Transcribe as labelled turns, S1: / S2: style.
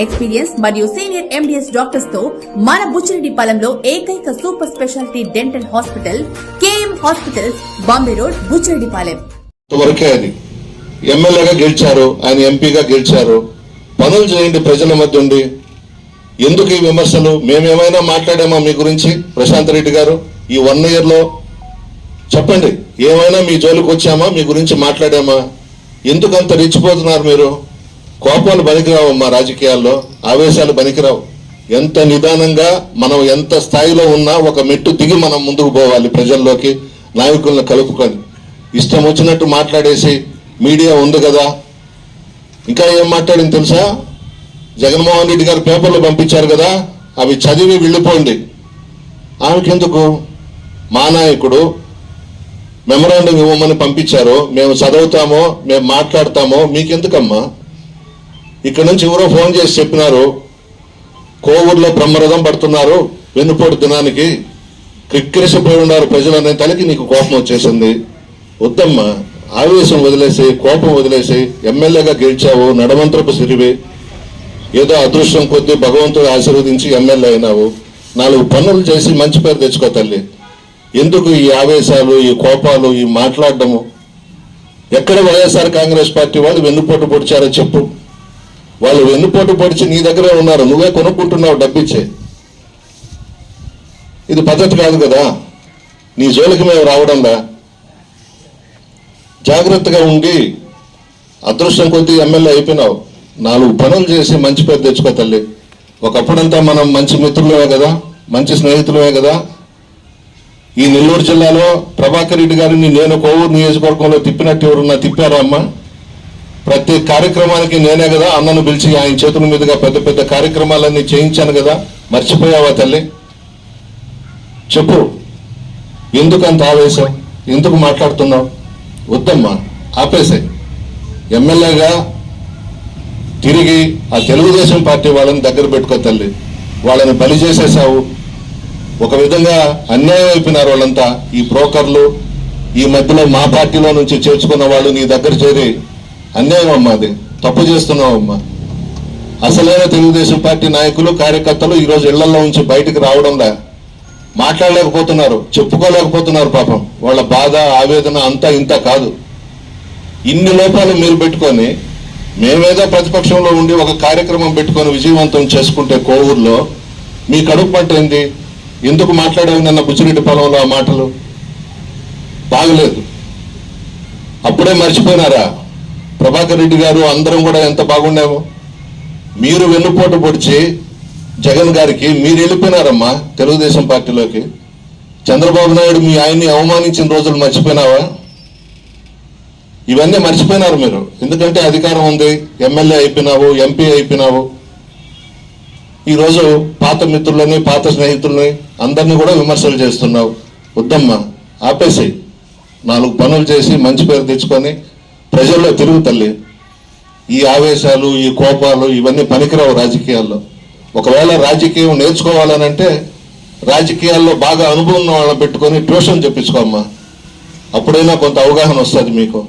S1: Experience మరియు senior MDS డాక్టర్స్తో మన బుచ్చిరెడ్డిపాలెంలో ఏకైక super speciality dental hospital KM hospitals Bombay road Buchireddypalem
S2: వరకే అది. ఎమ్మెల్యేగా గెలిచారు ఆయన ఎంపీగా గెలిచారు. పనులు చేయండి ప్రజల మధ్య ఉండి. ఎందుకు ఈ విమర్శలు? మేమేమైనా మాట్లాడామా మీ గురించి? ప్రశాంత్ రెడ్డి గారు ఈ వన్ ఇయర్లో చెప్పండి. ఏమైనా మీ జోలికి వచ్చామా? మీ గురించి మాట్లాడామా? ఎందుకు అంత రెచ్చిపోతున్నారు మీరు? కోపాలు పనికిరావు మా రాజకీయాల్లో ఆవేశాలు పనికిరావు. ఎంత నిదానంగా మనం ఎంత స్థాయిలో ఉన్నా ఒక మెట్టు దిగి మనం ముందుకు పోవాలి ప్రజల్లోకి నాయకులను కలుపుకొని. ఇష్టం వచ్చినట్టు మాట్లాడేసి మీడియా ఉంది కదా. ఇంకా ఏం మాట్లాడింది తెలుసా? జగన్మోహన్ రెడ్డి గారు పేపర్లు పంపించారు కదా అవి చదివి వెళ్ళిపోండి. ఆమెకెందుకు? మా నాయకుడు మెమరాండం ఇవ్వమని పంపించారు. మేము చదువుతామో మేము మాట్లాడతామో మీకెందుకమ్మా? ఇక్కడ నుంచి ఎవరో ఫోన్ చేసి చెప్పినారు కోవూరులో బ్రహ్మరథం పడుతున్నారు వెన్నుపోటు దినానికి క్రిక్కిరిసిపోయి ఉన్నారు ప్రజలనే తలకి నీకు కోపం వచ్చేసింది. వద్దమ్మా ఆవేశం వదిలేసి కోపం వదిలేసి ఎమ్మెల్యేగా గెలిచావు నడమంత్రపు సిరివి. ఏదో అదృష్టం కొద్దీ భగవంతుడు ఆశీర్వదించి ఎమ్మెల్యే అయినావు. నాలుగు పనులు చేసి మంచి పేరు తెచ్చుకో తల్లి. ఎందుకు ఈ ఆవేశాలు ఈ కోపాలు ఈ మాట్లాడడము? ఎక్కడ వైఎస్ఆర్ కాంగ్రెస్ పార్టీ వాళ్ళు వెన్నుపోటు పొడిచారో చెప్పు. వాళ్ళు వెన్నుపోటు పొడిచి నీ దగ్గరే ఉన్నారు. నువ్వే కొనుక్కుంటున్నావు డబ్బిచ్చే. ఇది పద్ధతి కాదు కదా. నీ జోలికి మేము రావడంలా జాగ్రత్తగా ఉండి అదృష్టం కొద్దీ ఎమ్మెల్యే అయిపోయినావు. నాలుగు పనులు చేసి మంచి పేరు తెచ్చుకో తల్లి. ఒకప్పుడంతా మనం మంచి మిత్రులమే కదా. మంచి స్నేహితులమే కదా. ఈ నెల్లూరు జిల్లాలో ప్రభాకర్ రెడ్డి గారిని నేను కోవూరు నియోజకవర్గంలో తిప్పినట్టు ఎవరున్నా తిప్పారా అమ్మా? ప్రతి కార్యక్రమానికి నేనే కదా అన్నను పిలిచి ఆయన చేతుల మీదుగా పెద్ద పెద్ద కార్యక్రమాలన్నీ చేయించాను కదా. మర్చిపోయావా తల్లి? చెప్పు. ఎందుకు అంత ఆవేశం? ఎందుకు మాట్లాడుతున్నావు? వద్దమ్మా ఆపేసాయి ఎమ్మెల్యేగా తిరిగి ఆ తెలుగుదేశం పార్టీ వాళ్ళని దగ్గర పెట్టుకో తల్లి. వాళ్ళని బలి చేసేసావు ఒక విధంగా అన్యాయం అయిపోయినారు వాళ్ళంతా. ఈ బ్రోకర్లు ఈ మధ్యలో మా పార్టీలో నుంచి చేర్చుకున్న వాళ్ళు నీ దగ్గర చేరి అన్యాయం అమ్మా అది. తప్పు చేస్తున్నావు అమ్మా అసలైన తెలుగుదేశం పార్టీ నాయకులు కార్యకర్తలు ఈరోజు ఇళ్ళలో ఉంచి బయటకు రావడంలా మాట్లాడలేకపోతున్నారు చెప్పుకోలేకపోతున్నారు పాపం. వాళ్ళ బాధ ఆవేదన అంతా ఇంత కాదు. ఇన్ని లోపాలు మీరు పెట్టుకొని మేమేదో ప్రతిపక్షంలో ఉండి ఒక కార్యక్రమం పెట్టుకొని విజయవంతం చేసుకుంటే కోవూరులో మీ కడుపు పంట ఏంది? ఎందుకు మాట్లాడావు నిన్న బుచ్చిరెడ్డి పొలంలో ఆ మాటలు? బాగలేదు. అప్పుడే మర్చిపోయినారా? ప్రభాకర్ రెడ్డి గారు అందరం కూడా ఎంత బాగుండేమో మీరు వెన్నుపోటు పొడిచి జగన్ గారికి మీరు వెళ్ళిపోయినారమ్మా తెలుగుదేశం పార్టీలోకి. చంద్రబాబు నాయుడు మీ ఆయన్ని అవమానించిన రోజులు మర్చిపోయినావా? ఇవన్నీ మర్చిపోయినారు మీరు. ఎందుకంటే అధికారం ఉంది ఎమ్మెల్యే అయిపోయినావు ఎంపీ అయిపోయినావు. ఈరోజు పాత మిత్రులని పాత స్నేహితులని అందరినీ కూడా విమర్శలు చేస్తున్నావు. వద్దమ్మా ఆపేసి నాలుగు పనులు చేసి మంచి పేరు తెచ్చుకొని ప్రజల్లో తిరుగు తల్లి ఈ ఆవేశాలు ఈ కోపాలు ఇవన్నీ పనికిరావు రాజకీయాల్లో. ఒకవేళ రాజకీయం నేర్చుకోవాలనంటే రాజకీయాల్లో బాగా అనుభవం వాళ్ళని పెట్టుకొని ట్యూషన్ చెప్పించుకోమ్మా. అప్పుడైనా కొంత అవగాహన వస్తుంది మీకు.